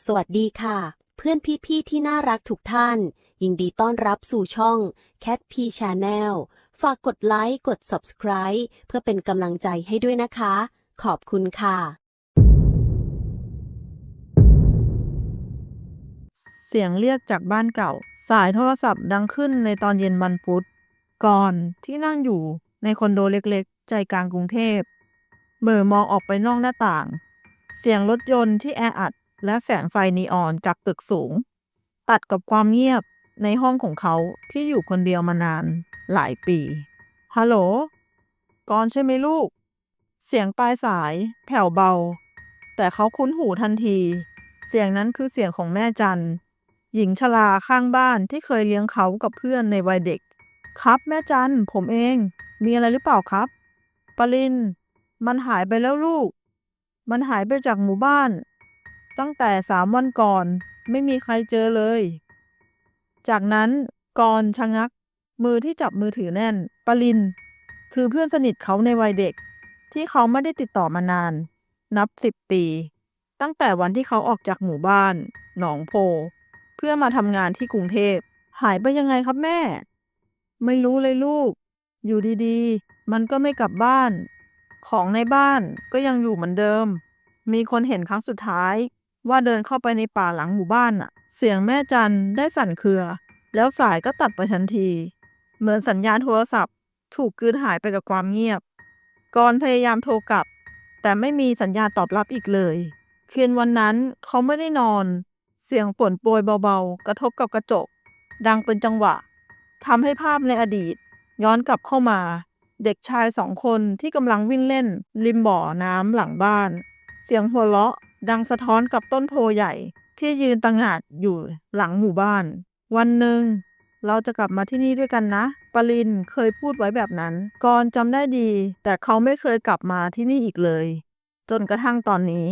สวัสดีค่ะ เพื่อนพี่ๆที่น่ารักทุกท่าน ยินดีต้อนรับสู่ช่อง Cat P Channel ฝากกดไลค์กด Subscribe เพื่อเป็นกำลังใจให้ด้วยนะคะ ขอบคุณค่ะ เสียงเรียกจากบ้านเก่า สายโทรศัพท์ดังขึ้นในตอนเย็นวันพุธก่อนที่นั่งอยู่ในคอนโดเล็กๆ ใจกลางกรุงเทพ เบอมองออกไปนอกหน้าต่าง เสียงรถยนต์ที่แออัด และแสงไฟนีออนจากตึกสูง ตัดกับความเงียบในห้องของเขาที่อยู่คนเดียวมานานหลายปี ฮัลโหลกอนใช่ไหมลูก เสียงปลายสายแผ่วเบา แต่เขาคุ้นหูทันที เสียงนั้นคือเสียงของแม่จัน หญิงชราข้างบ้านที่เคยเลี้ยงเขากับเพื่อนในวัยเด็ก ครับแม่จัน ผมเอง มีอะไรหรือเปล่าครับ ปริน มันหายไปแล้วลูก มันหายไปจากหมู่บ้าน ตั้งแต่สามวันก่อนไม่มีใครเจอเลย จากนั้นกรชะงัก มือที่จับมือถือแน่น ปริน คือเพื่อนสนิทเขาในวัยเด็ก ที่เขาไม่ได้ติดต่อมานาน นับสิบปี ตั้งแต่วันที่เขาออกจากหมู่บ้าน หนองโพ เพื่อมาทำงานที่กรุงเทพ หายไปยังไงครับแม่ ไม่รู้เลยลูก อยู่ดีๆ มันก็ไม่กลับบ้าน ของในบ้านก็ยังอยู่เหมือนเดิม มีคนเห็นครั้งสุดท้าย ว่าเดินเข้าไปในป่าหลังหมู่บ้านน่ะเสียงแม่จันได้สั่นเครือ แล้วสายก็ตัดไปทันที เหมือนสัญญาณโทรศัพท์ ถูกกืนหายไปกับความเงียบกรพยายามโทรกลับ แต่ไม่มีสัญญาณตอบรับอีกเลย คืนวันนั้นเขาไม่ได้นอน เสียงฝนโปรยเบาๆ กระทบกับกระจก ดังเป็นจังหวะทำให้ภาพในอดีต ย้อนกลับเข้ามา เด็กชายสองคนที่กำลังวิ่งเล่น ริมบ่อน้ำหลังบ้าน เสียงหัวเราะ ดังสะท้อนกับต้นโพใหญ่ที่ยืนตังหากอยู่หลังหมู่บ้าน วันหนึ่ง เราจะกลับมาที่นี่ด้วยกันนะ ปรินเคยพูดไว้แบบนั้นกรจำได้ดี แต่เขาไม่เคยกลับมาที่นี่อีกเลย จนกระทั่งตอนนี้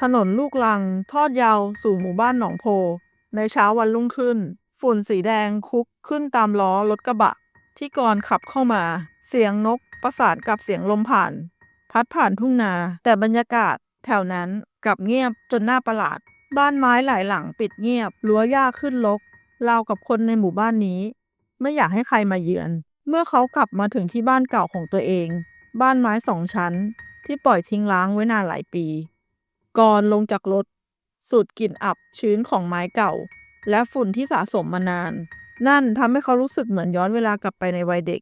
ถนนลูกลังทอดยาวสู่หมู่บ้านหนองโพ ในเช้าวันรุ่งขึ้น ฝุ่นสีแดงคุกขึ้นตามล้อรถกระบะ ที่กรขับเข้ามา เสียงนกประสานกับเสียงลมผ่าน พัดผ่านทุ่งนา แต่บรรยากาศแถวนั้น กลับเงียบจนน่าประหลาด บ้านไม้หลายหลังปิดเงียบรั้วหญ้าขึ้นรกราวกับคนในหมู่บ้านนี้ ไม่อยากให้ใครมาเยือน เมื่อเขากลับมาถึงที่บ้านเก่าของตัวเอง บ้านไม้สองชั้น ที่ปล่อยทิ้งร้างไว้นานหลายปี ก่อนลงจากรถ สูดกลิ่นอับชื้นของไม้เก่า และฝุ่นที่สะสมมานาน นั่นทำให้เขารู้สึกเหมือนย้อนเวลากลับไปในวัยเด็ก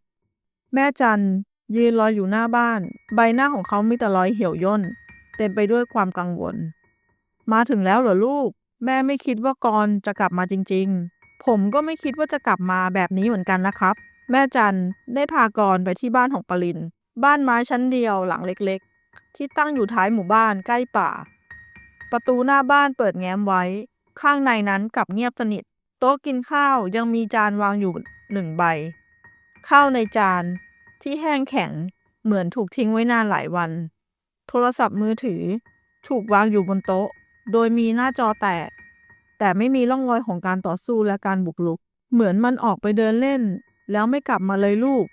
แม่จันยืนรออยู่หน้าบ้าน ใบหน้าของเขามีแต่รอยเหี่ยวย่น ต็มไปด้วยความกังวล มาถึงแล้วเหรอลูก แม่ไม่คิดว่ากรจะกลับมาจริง ๆ ผมก็ไม่คิดว่าจะกลับมาแบบนี้เหมือนกันนะครับ แม่จันได้พากรไปที่บ้านของปรินบ้านไม้ชั้นเดียวหลังเล็กๆ ที่ตั้งอยู่ท้ายหมู่บ้านใกล้ป่า ประตูหน้าบ้านเปิดแง้มไว้ ข้างในนั้นกลับเงียบสนิท โต๊ะกินข้าวยังมีจานวางอยู่หนึ่งใบ ข้าวในจานที่แห้งแข็งเหมือนถูกทิ้งไว้นานหลายวัน โทรศัพท์มือถือ ถูกวางอยู่บนโต๊ะ โดยมีหน้าจอแตก แต่ไม่มีร่องรอยของการต่อสู้และการบุกรุก เหมือนมันออกไปเดินเล่น แล้วไม่กลับมาเลยลูก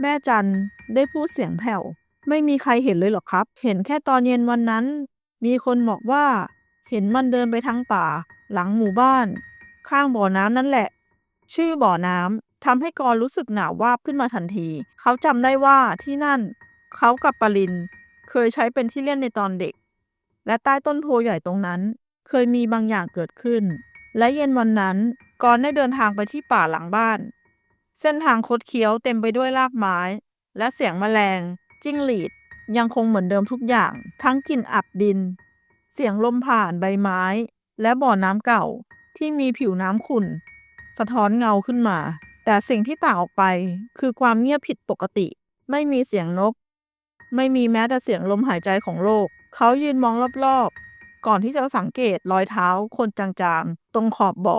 แม่จันได้พูดเสียงแผ่ว ไม่มีใครเห็นเลยหรอกครับ เห็นแค่ตอนเย็นวันนั้น มีคนบอกว่า เห็นมันเดินไปทางป่า หลังหมู่บ้าน ข้างบ่อน้ำนั่นแหละ ชื่อบ่อน้ำทำให้กรรู้สึกหนาววาบขึ้นมาทันที เขาจำได้ว่าที่นั่น เขากับปริน เคยใช้เป็นที่เล่นในตอนเด็ก และใต้ต้นโพใหญ่ตรงนั้น เคยมีบางอย่างเกิดขึ้น และเย็นวันนั้นกรได้เดินทางไปที่ป่าหลังบ้าน เส้นทางคดเคี้ยวเต็มไปด้วยรากไม้ และเสียงแมลง จิ้งหรีด ยังคงเหมือนเดิมทุกอย่าง ทั้งกลิ่นอับดิน เสียงลมผ่านใบไม้ และบ่อน้ำเก่าที่มีผิวน้ำขุ่น สะท้อนเงาขึ้นมา แต่สิ่งที่ต่างออกไปคือความเงียบผิดปกติ ไม่มีเสียงนก ไม่มีแม้แต่เสียงลมหายใจของโลก เขายืนมองรอบๆ ก่อนที่จะสังเกตรอยเท้าคนจางๆ ตรงขอบบ่อ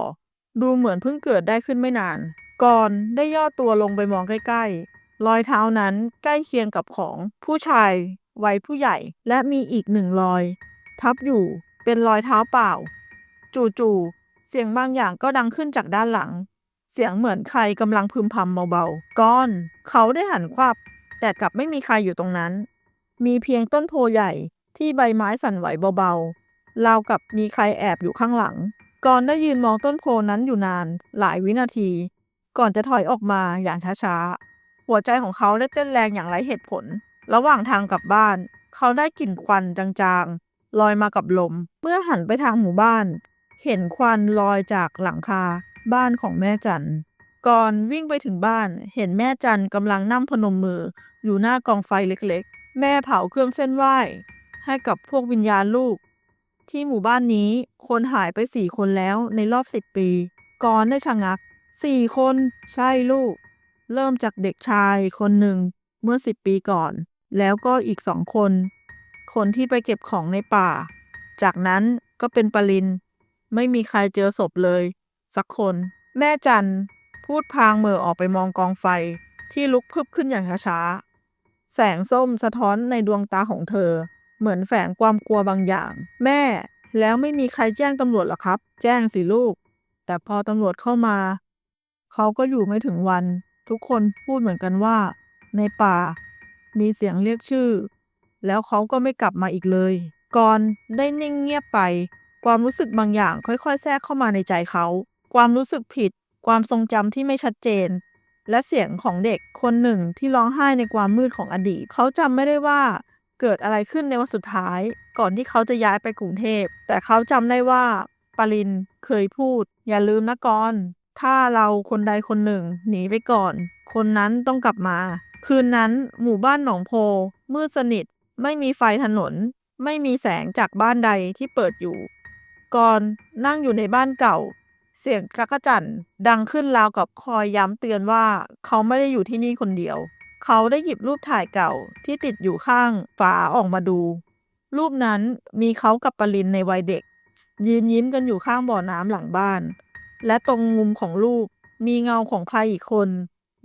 ดูเหมือนเพิ่งเกิดได้ขึ้นไม่นาน ก่อนได้ย่อตัวลงไปมองใกล้ๆ รอยเท้านั้นใกล้เคียงกับของผู้ชายวัยผู้ใหญ่ และมีอีกหนึ่งรอย ทับอยู่เป็นรอยเท้าเปล่า จู่ๆเสียงบางอย่างก็ดังขึ้นจากด้านหลัง เสียงเหมือนใครกำลังพึมพำเบาๆ ก้อน เขาได้หันควับ แต่กลับไม่มีใครอยู่ตรงนั้น มีเพียงต้นโพใหญ่ที่ใบไม้สั่นไหวเบาๆราวกับมีใครแอบอยู่ข้างหลังกรณ์ได้ยืนมองต้นโพนั้นอยู่นาน หลายวินาที ก่อนจะถอยออกมาอย่างช้าๆ หัวใจของเขาได้เต้นแรงอย่างไร้เหตุผล ระหว่างทางกลับบ้าน เขาได้กลิ่นควันจางๆ ลอยมากับลม เมื่อหันไปทางหมู่บ้าน เห็นควันลอยจากหลังคาบ้านของแม่จัน ก่อนวิ่งไปถึงบ้าน เห็นแม่จันกำลังนั่งพนมมือ อยู่หน้ากองไฟเล็กๆ แม่เผาเครื่องเส้นไหว้ ให้กับพวกวิญญาณลูก ที่หมู่บ้านนี้คนหายไปสี่คนแล้วในรอบสิบปีก่อนได้ชะงักสี่คนใช่ลูก เริ่มจากเด็กชายคนหนึ่งเมื่อสิบปีก่อน แล้วก็อีกสองคน คนที่ไปเก็บของในป่า จากนั้นก็เป็นปรินไม่มีใครเจอศพเลย สักคน แม่จัน พูดพางเหม่อออกไปมองกองไฟที่ลุกพึบขึ้นอย่างช้าๆ แสงส้มสะท้อนในดวงตาของเธอ เหมือนแฝงความกลัวบางอย่าง แม่ แล้วไม่มีใครแจ้งตำรวจหรอครับ แจ้งสิลูก แต่พอตำรวจเข้ามา เขาก็อยู่ไม่ถึงวัน ทุกคนพูดเหมือนกันว่า ในป่า มีเสียงเรียกชื่อ แล้วเขาก็ไม่กลับมาอีกเลย ก่อนได้นิ่งเงียบไป ความรู้สึกบางอย่างค่อยๆ แทรกเข้ามาในใจเขา ความรู้สึกผิด ความทรงจำที่ไม่ชัดเจน และเสียงของเด็กคนหนึ่งที่ร้องไห้ในความมืดของอดีต เขาจำไม่ได้ว่าเกิดอะไรขึ้นในวันสุดท้าย ก่อนที่เขาจะย้ายไปกรุงเทพ แต่เขาจำได้ว่าปารินเคยพูด อย่าลืมนะกอนถ้าเราคนใดคนหนึ่งหนีไปก่อน คนนั้นต้องกลับมา คืนนั้นหมู่บ้านหนองโพ มืดสนิท ไม่มีไฟถนน ไม่มีแสงจากบ้านใดที่เปิดอยู่ กอนนั่งอยู่ในบ้านเก่า เสียงจักรจั่นดังขึ้นราวกับคอยย้ำเตือนว่าเขาไม่ได้อยู่ที่นี่คนเดียว เขาได้หยิบรูปถ่ายเก่าที่ติดอยู่ข้างฝาออกมาดู รูปนั้นมีเขากับปรินในวัยเด็ก ยืนยิ้มกันอยู่ข้างบ่อน้ำหลังบ้าน และตรงมุมของรูปมีเงาของใครอีกคน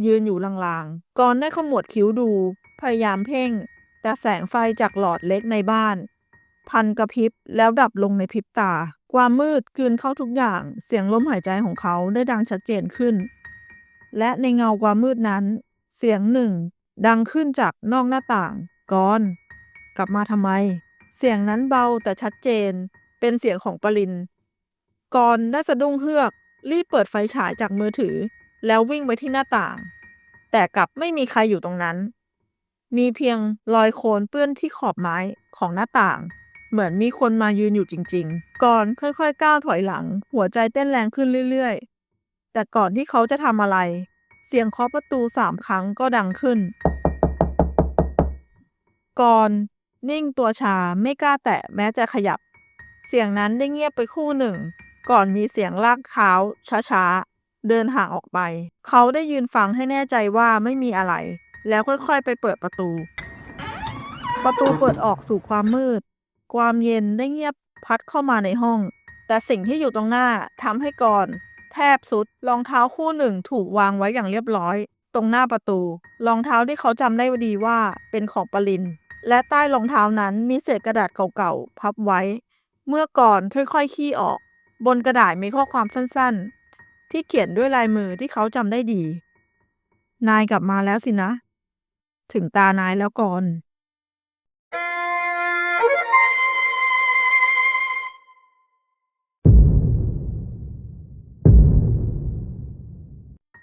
ยืนอยู่ลางๆก่อนได้ขมวดคิ้วดู พยายามเพ่ง แต่แสงไฟจากหลอดเล็กในบ้าน พันกระพริบแล้วดับลงในพริบตา ความมืดกลืนเข้าทุกอย่าง เสียงลมหายใจของเขาได้ดังชัดเจนขึ้น และในเงาความมืดนั้น เสียงหนึ่ง ดังขึ้นจากนอกหน้าต่างก่อน กลับมาทำไม เสียงนั้นเบาแต่ชัดเจน เป็นเสียงของปรินกอนได้สะดุ้งเฮือก รีบเปิดไฟฉายจากมือถือ แล้ววิ่งไปที่หน้าต่าง แต่กลับไม่มีใครอยู่ตรงนั้น มีเพียงรอยโคลนเปื้อนที่ขอบไม้ของหน้าต่าง เหมือนมีคนมายืนอยู่จริง ๆ ก่อนค่อยๆ ก้าวถอยหลัง หัวใจเต้นแรงขึ้นเรื่อยๆ แต่ก่อนที่เขาจะทำอะไร เสียงเคาะประตูสามครั้งก็ดังขึ้น ก่อนนิ่งตัวชาไม่กล้าแตะแม้จะขยับ เสียงนั้นได้เงียบไปคู่หนึ่ง ก่อนมีเสียงลากเท้าช้าๆ เดินห่างออกไป เขาได้ยืนฟังให้แน่ใจว่าไม่มีอะไร แล้วค่อยๆ ไปเปิดประตู ประตูเปิดออกสู่ความมืด ความเย็นได้เงียบพัดเข้ามาในห้อง แต่สิ่งที่อยู่ตรงหน้าทำให้ก่อน แทบสุดรองเท้าคู่หนึ่งถูกวางไว้อย่างเรียบร้อย ตรงหน้าประตู รองเท้าที่เขาจำได้ดีว่าเป็นของปรินและใต้รองเท้านั้นมีเศษกระดาษเก่าๆพับไว้ เมื่อก่อนค่อยๆขี้ออก บนกระดาษมีข้อความสั้นๆ ที่เขียนด้วยลายมือที่เขาจำได้ดี นายกลับมาแล้วสินะ ถึงตานายแล้วก่อน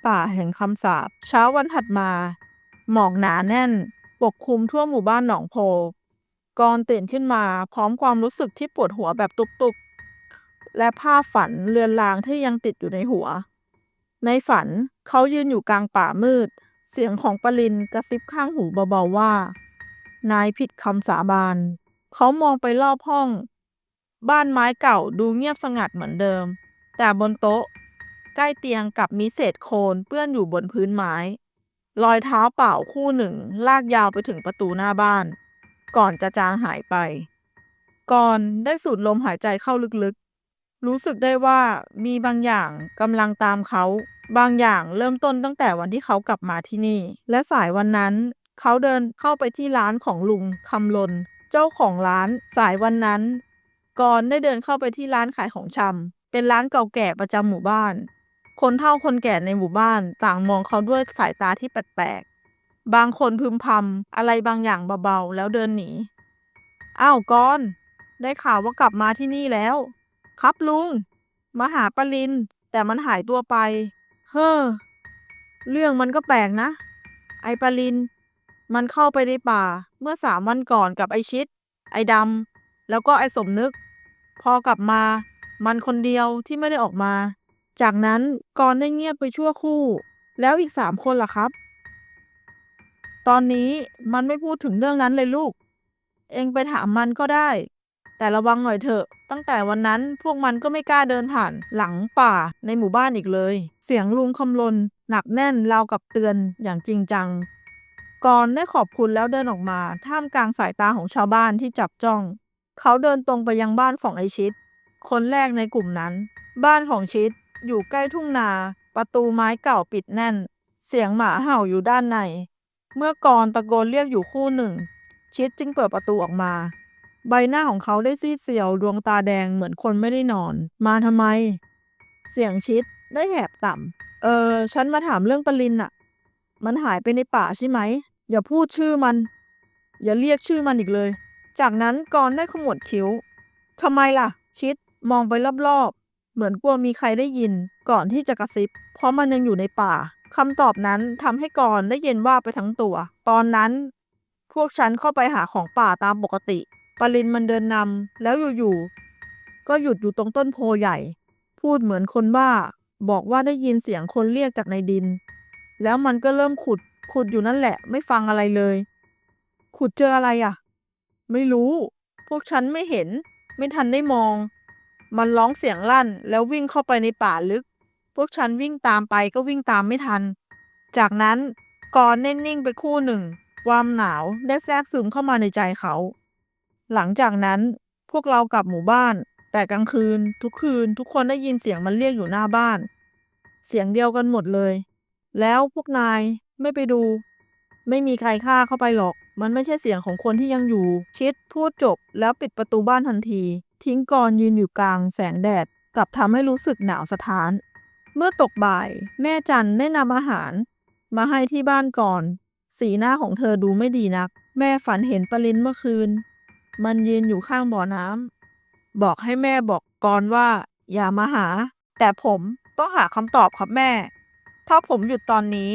ป่าแห่งคำสาปเช้าวันถัดมา หมอกหนาแน่น ปกคลุมทั่วหมู่บ้านหนองโพกอนตื่นขึ้นมาพร้อมความรู้สึกที่ปวดหัวแบบตุบๆ และภาพฝันเลือนลางที่ยังติดอยู่ในหัว ในฝันเขายืนอยู่กลางป่ามืด เสียงของปรินกระซิบข้างหูเบาๆว่า นายผิดคำสาบาน เขามองไปรอบห้อง บ้านไม้เก่าดูเงียบสงัดเหมือนเดิม แต่บนโต๊ะ ใกล้เตียงกับมีเศษโคลนเปื้อนอยู่บนพื้นไม้ รอยเท้าเปล่าคู่หนึ่ง ลากยาวไปถึงประตูหน้าบ้าน ก่อนจะจางหายไป ก่อนได้สูดลมหายใจเข้าลึกๆ รู้สึกได้ว่ามีบางอย่างกำลังตามเขา บางอย่างเริ่มต้นตั้งแต่วันที่เขากลับมาที่นี่ และสายวันนั้น เขาเดินเข้าไปที่ร้านของลุงคำลน เจ้าของร้านสายวันนั้น ก่อนได้เดินเข้าไปที่ร้านขายของชำเป็นร้านเก่าแก่ประจำหมู่บ้าน คนเฒ่าคนแก่ในหมู่บ้านต่างมองเขาด้วยสายตาที่แปลกๆ บางคนพึมพำอะไรบางอย่างเบาๆ แล้วเดินหนี อ้าวกอนได้ข่าวว่ากลับมาที่นี่แล้ว ครับลุง มาหาปลิน แต่มันหายตัวไป เฮ้อ เรื่องมันก็แปลกนะ ไอปลิน มันเข้าไปในป่าเมื่อสามวันก่อนกับไอชิด ไอดำ แล้วก็ไอสมนึก พอกลับมา มันคนเดียวที่ไม่ได้ออกมา จากนั้นกรได้เงียบไปชั่วคู่ แล้วอีกสามคนล่ะครับ ตอนนี้มันไม่พูดถึงเรื่องนั้นเลยลูก เองไปถามมันก็ได้ แต่ระวังหน่อยเถอะ ตั้งแต่วันนั้นพวกมันก็ไม่กล้าเดินผ่านหลังป่าในหมู่บ้านอีกเลย เสียงลุงคำลนหนักแน่นราวกับเตือนอย่างจริงจังกรได้ขอบคุณแล้วเดินออกมาท่ามกลางสายตาของชาวบ้านที่จับจ้อง เขาเดินตรงไปยังบ้านของไอชิด คนแรกในกลุ่มนั้น บ้านของชิด อยู่ใกล้ทุ่งนา ประตูไม้เก่าปิดแน่น เสียงหมาเห่าอยู่ด้านใน เมื่อกรตะโกนเรียกอยู่คู่หนึ่ง ชิดจึงเปิดประตูออกมา ใบหน้าของเขาได้ซีดเซียวดวงตาแดงเหมือนคนไม่ได้นอน มาทำไม เสียงชิดได้แหบต่ำเออ ฉันมาถามเรื่องปลินอะมันหายไปในป่าใช่ไหม อย่าพูดชื่อมัน อย่าเรียกชื่อมันอีกเลย จากนั้นกรได้ขมวดคิ้วทำไมล่ะ ชิดมองไปรอบๆ เหมือนกลัวมีใครได้ยิน ก่อนที่จะกระซิบ เพราะมันยังอยู่ในป่าคำตอบนั้นทำให้กรได้เย็นว่าไปทั้งตัว ตอนนั้น พวกฉันเข้าไปหาของป่าตามปกติปลินมันเดินนำแล้วอยู่ๆก็หยุดอยู่ตรงต้นโพใหญ่ พูดเหมือนคนบ้า บอกว่าได้ยินเสียงคนเรียกจากในดิน แล้วมันก็เริ่มขุดขุดอยู่นั่นแหละ ไม่ฟังอะไรเลย ขุดเจออะไรอะ ไม่รู้ พวกฉันไม่เห็น ไม่ทันได้มอง มันร้องเสียงลั่นแล้ววิ่งเข้าไปในป่าลึก พวกฉันวิ่งตามไปก็วิ่งตามไม่ทัน จากนั้นกรเน่นนิ่งไปคู่หนึ่ง ความหนาวได้แทรกซึมเข้ามาในใจเขา หลังจากนั้นพวกเรากลับหมู่บ้าน แต่กลางคืน ทุกคืนทุกคนได้ยินเสียงมันเรียกอยู่หน้าบ้าน เสียงเดียวกันหมดเลย แล้วพวกนายไม่ไปดู ไม่มีใครฆ่าเข้าไปหรอก มันไม่ใช่เสียงของคนที่ยังอยู่ ชิดพูดจบแล้วปิดประตูบ้านทันที ทิ้งกรยืนอยู่กลางแสงแดดกลับทำให้รู้สึกหนาวสะท้าน เมื่อตกบ่าย แม่จันได้นำอาหาร มาให้ที่บ้านก่อน สีหน้าของเธอดูไม่ดีนัก แม่ฝันเห็นปลินเมื่อคืน มันยืนอยู่ข้างบ่อน้ำบอกให้แม่บอกกรว่า อย่ามาหา แต่ผมต้องหาคำตอบครับแม่ ถ้าผมหยุดตอนนี้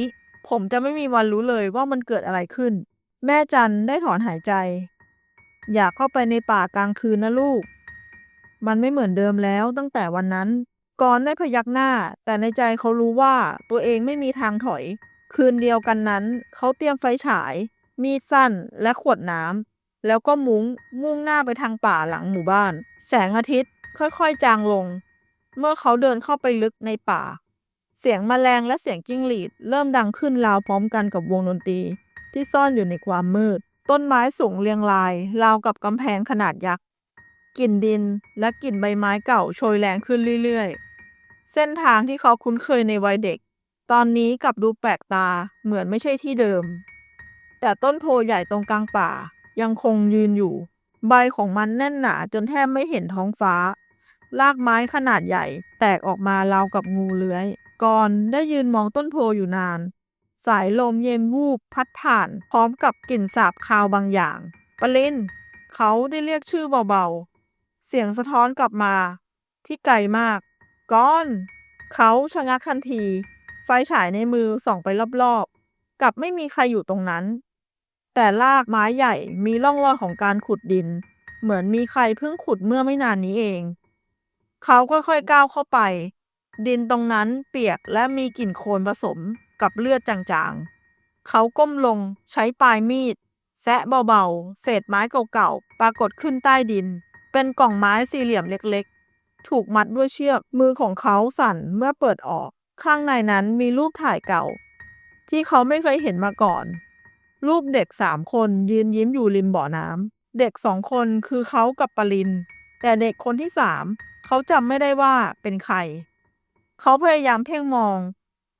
ผมจะไม่มีวันรู้เลยว่ามันเกิดอะไรขึ้น แม่จันได้ถอนหายใจ อยากเข้าไปในป่ากลางคืนนะลูก มันไม่เหมือนเดิมแล้วตั้งแต่วันนั้น กรได้พยักหน้า แต่ในใจเขารู้ว่าตัวเองไม่มีทางถอย คืนเดียวกันนั้น เขาเตรียมไฟฉาย มีดสั้นและขวดน้ำแล้วก็มุ้งมุ่งหน้าไปทางป่าหลังหมู่บ้าน แสงอาทิตย์ค่อยๆ จางลง เมื่อเขาเดินเข้าไปลึกในป่า เสียงแมลงและเสียงจิ้งหรีด เริ่มดังขึ้นราวพร้อมกันกับวงดนตรี ที่ซ่อนอยู่ในความมืด ต้นไม้สูงเรียงราย ราวกับกำแพงขนาดยักษ์ กลิ่นดินและกลิ่นใบไม้เก่าโชยแรงขึ้นเรื่อยๆ เส้นทางที่เขาคุ้นเคยในวัยเด็ก ตอนนี้กลับดูแปลกตาเหมือนไม่ใช่ที่เดิม แต่ต้นโพใหญ่ตรงกลางป่ายังคงยืนอยู่ ใบของมันแน่นหนาจนแทบไม่เห็นท้องฟ้า รากไม้ขนาดใหญ่แตกออกมาราวกับงูเลื้อย ก่อนได้ยืนมองต้นโพอยู่นาน สายลมเย็นวูบพัดผ่าน พร้อมกับกลิ่นสาบคาวบางอย่าง ปลินเขาได้เรียกชื่อเบา เสียงสะท้อนกลับมา ที่ไกลมาก ก้อน เขาชะงักทันที ไฟฉายในมือส่องไปรอบๆ กลับไม่มีใครอยู่ตรงนั้น แต่รากไม้ใหญ่มีร่องรอยของการขุดดิน เหมือนมีใครเพิ่งขุดเมื่อไม่นานนี้เอง เขาค่อยๆก้าวเข้าไป ดินตรงนั้นเปียกและมีกลิ่นโคลนผสมกับเลือดจางๆ เขาก้มลงใช้ปลายมีดแซะเบาๆ เศษไม้เก่าๆ ปรากฏขึ้นใต้ดิน เป็นกล่องไม้สี่เหลี่ยมเล็กๆ ถูกมัดด้วยเชือก มือของเขาสั่นเมื่อเปิดออก ข้างในนั้นมีรูปถ่ายเก่า ที่เขาไม่เคยเห็นมาก่อน รูปเด็กสามคนยืนยิ้มอยู่ริมบ่อน้ำ เด็กสองคนคือเขากับปริน แต่เด็กคนที่สามเขาจำไม่ได้ว่าเป็นใคร เขาพยายามเพ่งมอง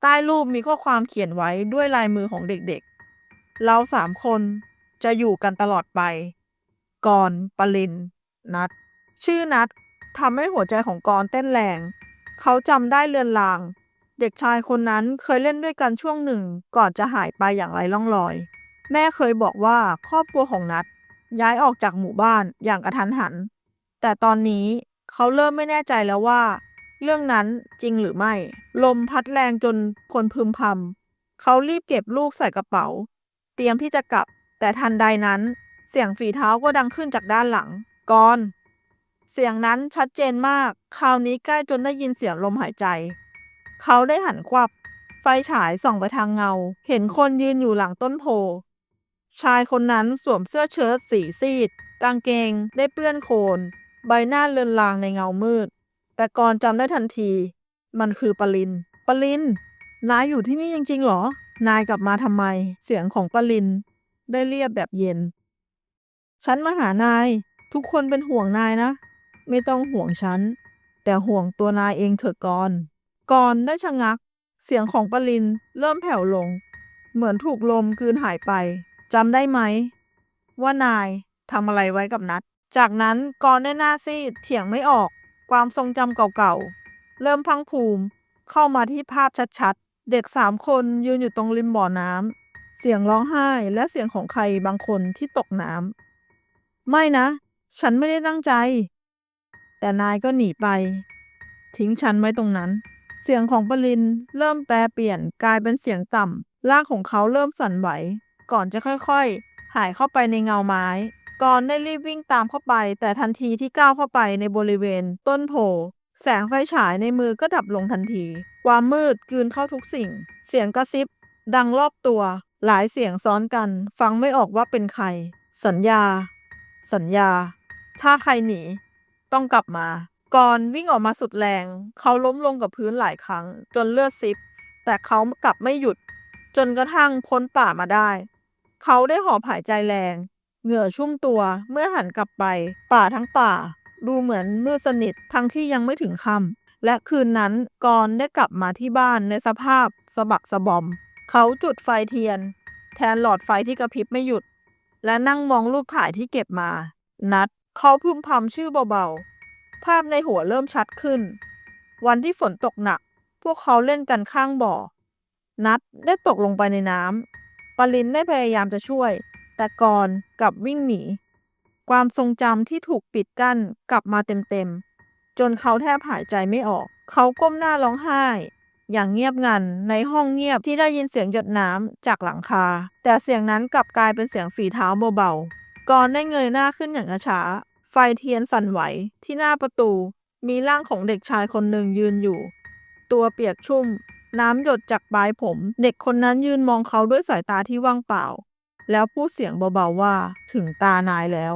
ใต้รูปมีข้อความเขียนไว้ด้วยลายมือของเด็กๆ เราสามคนจะอยู่กันตลอดไป ก่อนปริน นัดชื่อนัดทำให้หัวใจของกรเต้นแรง เขาจำได้เลือนลาง เด็กชายคนนั้นเคยเล่นด้วยกันช่วงหนึ่งก่อนจะหายไปอย่างไรล่องลอย แม่เคยบอกว่าครอบครัวของนัดย้ายออกจากหมู่บ้านอย่างกระทันหัน แต่ตอนนี้เขาเริ่มไม่แน่ใจแล้วว่า เรื่องนั้นจริงหรือไม่ ลมพัดแรงจนคนพึมพำเขารีบเก็บลูกใส่กระเป๋า เตรียมที่จะกลับ แต่ทันใดนั้น เสียงฝีเท้าก็ดังขึ้นจากด้านหลัง ก่อนเสียงนั้นชัดเจนมาก คราวนี้ใกล้จนได้ยินเสียงลมหายใจ เขาได้หันควับ ไฟฉายส่องไปทางเงา เห็นคนยืนอยู่หลังต้นโพ ชายคนนั้นสวมเสื้อเชิ้ตสีซีด กางเกงได้เปื้อนโคลน ใบหน้าเลือนลางในเงามืด แต่กรจำได้ทันที มันคือปลิน ปลิน นายอยู่ที่นี่จริงๆเหรอ นายกลับมาทำไม เสียงของปลิน ได้เรียบแบบเย็นฉันมาหานาย ทุกคนเป็นห่วงนายนะ ไม่ต้องห่วงฉัน แต่ห่วงตัวนายเองเถอะกรกรได้ชะงัก เสียงของปลินเริ่มแผ่วลง เหมือนถูกลมกลืนหายไปจำได้ไหม ว่านายทำอะไรไว้กับนัด จากนั้นกรได้หน้าซีดเถียงไม่ออก ความทรงจำเก่าๆ เริ่มพังภูมิ เข้ามาที่ภาพชัดๆ เด็กสามคนยืนอยู่ตรงริมบ่อน้ำเสียงร้องไห้และเสียงของใครบางคนที่ตกน้ำไม่นะ ฉันไม่ได้ตั้งใจ แต่นายก็หนีไป ทิ้งฉันไว้ตรงนั้น เสียงของปรินเริ่มแปรเปลี่ยนกลายเป็นเสียงต่ำร่างของเขาเริ่มสั่นไหว ก่อนจะค่อยๆ หายเข้าไปในเงาไม้ก่อนได้รีบวิ่งตามเข้าไป แต่ทันทีที่ก้าวเข้าไปในบริเวณ ต้นโพแสงไฟฉายในมือก็ดับลงทันที ความมืดกืนเข้าทุกสิ่ง เสียงกระซิบ ดังรอบตัว หลายเสียงซ้อนกัน ฟังไม่ออกว่าเป็นใคร สัญญา สัญญา ถ้าใครหนี ต้องกลับมา ก่อนวิ่งออกมาสุดแรง เขาล้มลงกับพื้นหลายครั้ง จนเลือดซิบ แต่เขากลับไม่หยุด จนกระทั่งพ้นป่ามาได้ เขาได้หอบหายใจแรง เหงื่อชุ่มตัวเมื่อหันกลับไป ป่าทั้งป่า ดูเหมือนมืดสนิททั้งที่ยังไม่ถึงค่ำและคืนนั้นกรได้กลับมาที่บ้านในสภาพสะบักสะบอม เขาจุดไฟเทียน แทนหลอดไฟที่กระพริบไม่หยุด และนั่งมองรูปถ่ายที่เก็บมา นัด เขาพึมพำชื่อเบาๆ ภาพในหัวเริ่มชัดขึ้น วันที่ฝนตกหนัก พวกเขาเล่นกันข้างบ่อ นัดได้ตกลงไปในน้ำปรินได้พยายามจะช่วย แต่กรกลับวิ่งหนี ความทรงจำที่ถูกปิดกั้นกลับมาเต็มๆ จนเขาแทบหายใจไม่ออก เขาก้มหน้าร้องไห้ อย่างเงียบงันในห้องเงียบที่ได้ยินเสียงหยดน้ำจากหลังคา แต่เสียงนั้นกลับกลายเป็นเสียงฝีเท้าเบาๆกรได้เงยหน้าขึ้นอย่างช้าๆ ไฟเทียนสั่นไหวที่หน้าประตู มีร่างของเด็กชายคนหนึ่งยืนอยู่ ตัวเปียกชุ่ม น้ำหยดจากปลายผม เด็กคนนั้นยืนมองเขาด้วยสายตาที่ว่างเปล่า แล้วพูดเสียงเบาๆว่าถึงตานายแล้ว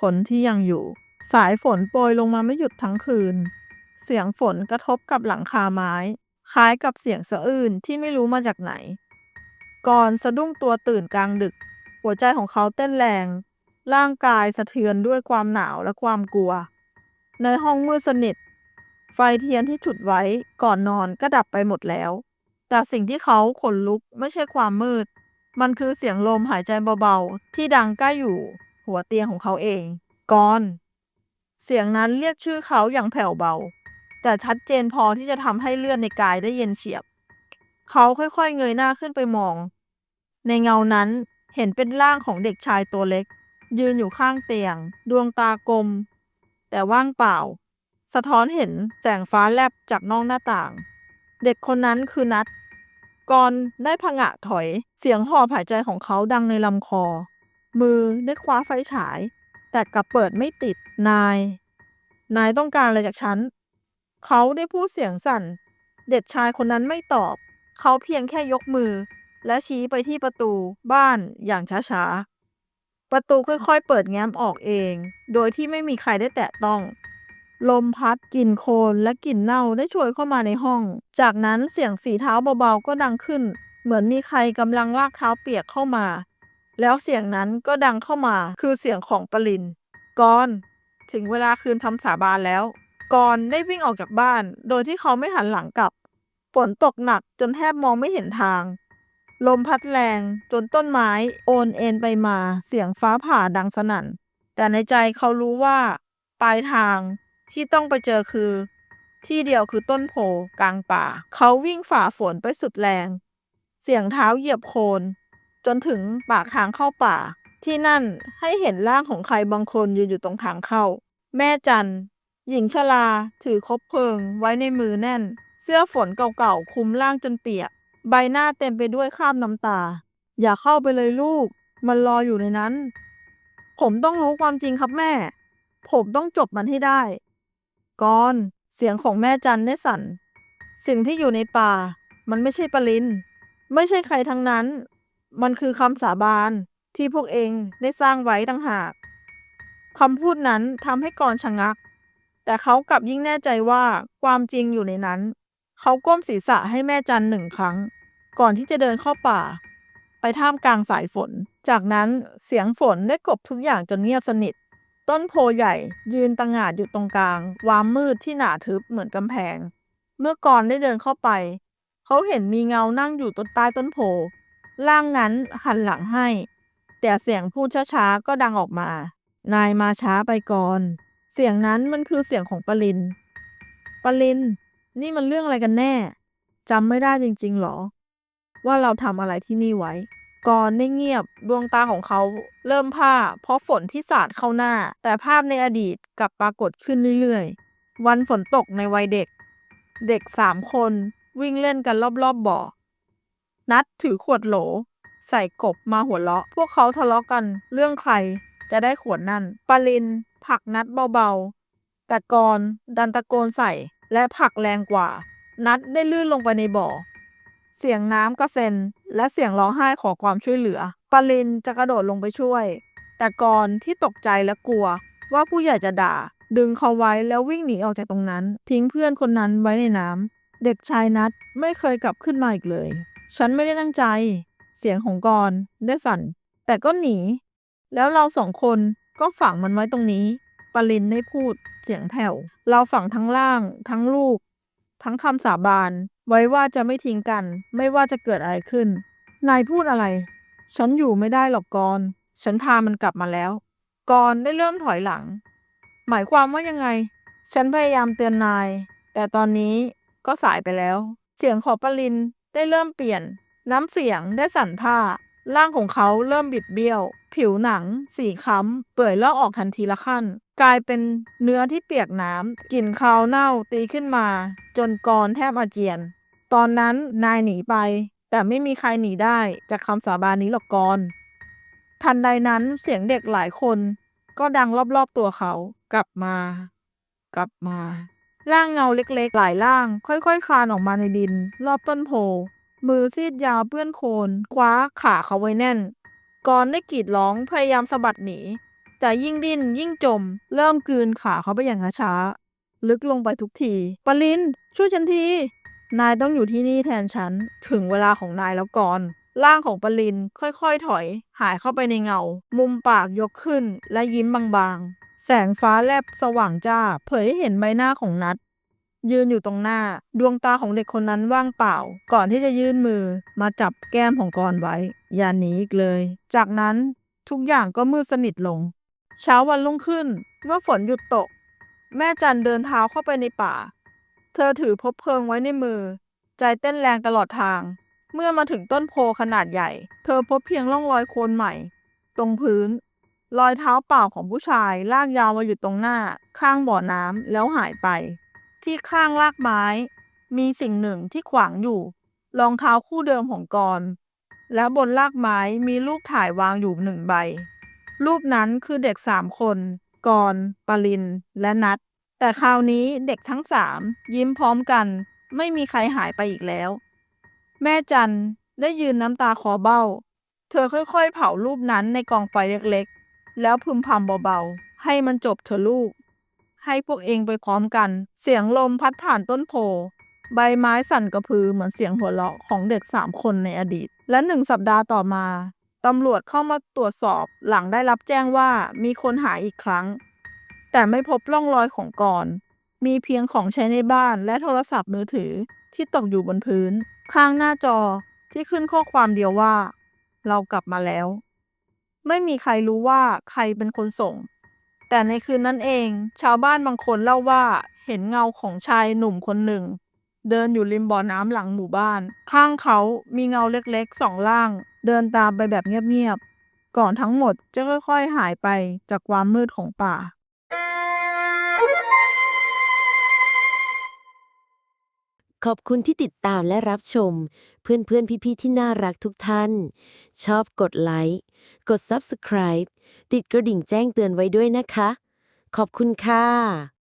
คนที่ยังอยู่ สายฝนโปรยลงมาไม่หยุดทั้งคืน เสียงฝนกระทบกับหลังคาไม้ คล้ายกับเสียงสะอื้นที่ไม่รู้มาจากไหน ก่อนสะดุ้งตัวตื่นกลางดึก หัวใจของเขาเต้นแรง ร่างกายสะเทือนด้วยความหนาวและความกลัว ในห้องมืดสนิท ไฟเทียนที่จุดไว้ก่อนนอนก็ดับไปหมดแล้ว แต่สิ่งที่เขาขนลุกไม่ใช่ความมืด มันคือเสียงลมหายใจเบาๆ ที่ดังใกล้อยู่ หัวเตียงของเขาเองกอน เสียงนั้นเรียกชื่อเขาอย่างแผ่วเบา แต่ชัดเจนพอที่จะทำให้เลือดในกายได้เย็นเฉียบ เขาค่อยๆเงยหน้าขึ้นไปมอง ในเงานั้นเห็นเป็นร่างของเด็กชายตัวเล็ก ยืนอยู่ข้างเตียง ดวงตากลม แต่ว่างเปล่า สะท้อนเห็นแสงฟ้าแลบจากนอกหน้าต่าง เด็กคนนั้นคือนัดกอนได้ผงะถอย เสียงหอบหายใจของเขาดังในลำคอ มือได้คว้าไฟฉาย แต่กลับเปิดไม่ติดนาย นายต้องการอะไรจากฉัน เขาได้พูดเสียงสั่น เด็กชายคนนั้นไม่ตอบ เขาเพียงแค่ยกมือ และชี้ไปที่ประตูบ้านอย่างช้าๆ ประตูค่อยๆ เปิดแง้มออกเอง โดยที่ไม่มีใครได้แตะต้อง ลมพัดกลิ่นโคลนและกลิ่นเน่าได้โชยเข้ามาในห้อง จากนั้นเสียงฝีเท้าเบาๆก็ดังขึ้น เหมือนมีใครกำลังลากเท้าเปียกเข้ามา แล้วเสียงนั้นก็ดังเข้ามาคือเสียงของปรินกอน ถึงเวลาคืนคำสาบานแล้ว กอนได้วิ่งออกจากบ้าน โดยที่เขาไม่หันหลังกลับ ฝนตกหนักจนแทบมองไม่เห็นทาง ลมพัดแรงจนต้นไม้โอนเอ็นไปมา เสียงฟ้าผ่าดังสนั่น แต่ในใจเขารู้ว่า ปลายทางที่ต้องไปเจอคือ ที่เดียวคือต้นโพกลางป่า เขาวิ่งฝ่าฝนไปสุดแรง เสียงเท้าเหยียบโคลนจนถึงปากทางเข้าป่า ที่นั่นให้เห็นร่างของใครบางคนยืนอยู่ตรงทางเข้า แม่จัน หญิงชราถือคบเพลิงไว้ในมือแน่น เสื้อฝนเก่าๆคลุมร่างจนเปียก ใบหน้าเต็มไปด้วยคราบน้ำตา อย่าเข้าไปเลยลูก มันรออยู่ในนั้น ผมต้องรู้ความจริงครับแม่ ผมต้องจบมันให้ได้ก่อนเสียงของแม่จันได้สั่น สิ่งที่อยู่ในป่า มันไม่ใช่ปลิน ไม่ใช่ใครทั้งนั้น มันคือคำสาบานที่พวกเองได้สร้างไว้ต่างหากคำพูดนั้นทำให้กรชะงัก แต่เขากลับยิ่งแน่ใจว่าความจริงอยู่ในนั้น เขาก้มศีรษะให้แม่จันหนึ่งครั้ง ก่อนที่จะเดินเข้าป่า ไปท่ามกลางสายฝน จากนั้นเสียงฝนได้กบทุกอย่างจนเงียบสนิท ต้นโพใหญ่ยืนตังหงาดอยู่ตรงกลาง วามมืดที่หนาทึบเหมือนกำแพง เมื่อกรได้เดินเข้าไป เขาเห็นมีเงานั่งอยู่ต้นใต้ต้นโพร่างนั้นหันหลังให้ แต่เสียงพูดช้าๆก็ดังออกมา นายมาช้าไปก่อน เสียงนั้นมันคือเสียงของปลินปลินนี่มันเรื่องอะไรกันแน่จำไม่ได้จริงๆหรอ ว่าเราทำอะไรที่นี่ไว้ก่อนได้เงียบดวงตาของเขาเริ่มผ้าเพราะฝนที่สาดเข้าหน้า แต่ภาพในอดีตกลับปรากฏขึ้นเรื่อยๆ วันฝนตกในวัยเด็ก เด็กสามคนวิ่งเล่นกันรอบๆบบ่อ นัดถือขวดโหล ใส่กบมาหัวเราะ พวกเขาทะเลาะกันเรื่องใครจะได้ขวดนั่นปาลิน ผลักนัดเบาๆ แต่กรดันตะโกนใส่และผลักแรงกว่า นัดได้ลื่นลงไปในบ่อ เสียงน้ำกระเซ็น และเสียงร้องไห้ขอความช่วยเหลือปาลินจะกระโดดลงไปช่วย แต่กรที่ตกใจและกลัวว่าผู้ใหญ่จะด่า ดึงเขาไว้แล้ววิ่งหนีออกจากตรงนั้น ทิ้งเพื่อนคนนั้นไว้ในน้ำเด็กชายนัดไม่เคยกลับขึ้นมาอีกเลย ฉันไม่ได้ตั้งใจ เสียงของกรได้สั่น แต่ก็หนี แล้วเราสองคน ก็ฝังมันไว้ตรงนี้ปาลินได้พูดเสียงแผ่ว เราฝังทั้งร่าง ทั้งลูก ทั้งคำสาบาน ไว้ว่าจะไม่ทิ้งกัน ไม่ว่าจะเกิดอะไรขึ้น นายพูดอะไร ฉันอยู่ไม่ได้หรอกกรณ์ฉันพามันกลับมาแล้วกรณ์ได้เริ่มถอยหลัง หมายความว่ายังไง ฉันพยายามเตือนนาย แต่ตอนนี้ก็สายไปแล้ว เสียงของปลินได้เริ่มเปลี่ยน น้ำเสียงได้สั่นผ้า ร่างของเขาเริ่มบิดเบี้ยว ผิวหนัง สีค้ำ เปื่อยลอกออกทันทีละขั้น กลายเป็นเนื้อที่เปียกน้ำกลิ่นคาวเน่าตีขึ้นมา จนกรแทบอาเจียน ตอนนั้นนายหนีไป แต่ไม่มีใครหนีได้จากคำสาบานนี้หรอกกรทันใดนั้นเสียงเด็กหลายคน ก็ดังรอบๆตัวเขา กลับมา กลับมา ร่างเงาเล็กๆ หลายร่าง ค่อยๆคลานออกมาในดิน รอบต้นโพ มือซีดยาวเปื้อนโคลนคว้าขาเขาไว้แน่นกรได้กรีดร้องพยายามสะบัดหนี แต่ยิ่งดิ้นยิ่งจม เริ่มกืนขาเขาไปอย่างช้าๆลึกลงไปทุกทีปลินช่วยฉันที นายต้องอยู่ที่นี่แทนฉัน ถึงเวลาของนายแล้วก่อนร่างของปลินค่อยๆถอย หายเข้าไปในเงา มุมปากยกขึ้นและยิ้มบางๆ แสงฟ้าแลบสว่างจ้า เผยให้เห็นใบหน้าของนัด ยืนอยู่ตรงหน้า ดวงตาของเด็กคนนั้นว่างเปล่า ก่อนที่จะยื่นมือมาจับแก้มของกรไว้ อย่าหนีอีกเลย จากนั้นทุกอย่างก็มืดสนิทลง เช้าวันรุ่งขึ้นเมื่อฝนหยุดตก แม่จันเดินเท้าเข้าไปในป่า เธอถือพบเพลิงไว้ในมือ ใจเต้นแรงตลอดทาง เมื่อมาถึงต้นโพขนาดใหญ่ เธอพบเพียงร่องรอยโคลนใหม่ ตรงพื้น รอยเท้าเปล่าของผู้ชายลากยาวมาอยู่ตรงหน้า ข้างบ่อน้ำแล้วหายไป ที่ข้างรากไม้ มีสิ่งหนึ่งที่ขวางอยู่ รองเท้าคู่เดิมของกรณ์และบนรากไม้มีรูปถ่ายวางอยู่หนึ่งใบ รูปนั้นคือเด็กสามคนกรณ์ปลิน และนัดแต่คราวนี้เด็กทั้งสามยิ้มพร้อมกัน ไม่มีใครหายไปอีกแล้ว แม่จันได้ยืนน้ำตาคอเบ้า เธอค่อยๆ เผารูปนั้นในกองไฟเล็กๆ แล้วพึมพำเบาๆ ให้มันจบเถอะลูก ให้พวกเองไปพร้อมกัน เสียงลมพัดผ่านต้นโพ ใบไม้สั่นกระพือเหมือนเสียงหัวเราะของเด็กสามคนในอดีต และหนึ่งสัปดาห์ต่อมา ตำรวจเข้ามาตรวจสอบหลังได้รับแจ้งว่ามีคนหายอีกครั้ง แต่ไม่พบร่องรอยของกรณ์มีเพียงของใช้ในบ้านและโทรศัพท์มือถือที่ตกอยู่บนพื้น ข้างหน้าจอที่ขึ้นข้อความเดียวว่า เรากลับมาแล้ว ไม่มีใครรู้ว่าใครเป็นคนส่ง แต่ในคืนนั้นเอง ชาวบ้านบางคนเล่าว่าเห็นเงาของชายหนุ่มคนหนึ่ง เดินอยู่ริมบ่อน้ำหลังหมู่บ้าน ข้างเขามีเงาเล็กๆสองล่าง เดินตามไปแบบเงียบๆก่อนทั้งหมดจะค่อยๆหายไปจากความมืดของป่า ขอบคุณที่ติดตามและรับชม เพื่อนเพื่อนๆพี่ๆที่น่ารักทุกท่าน ชอบกดไลค์กด Subscribe ติดกระดิ่งแจ้งเตือนไว้ด้วยนะคะ ขอบคุณค่ะ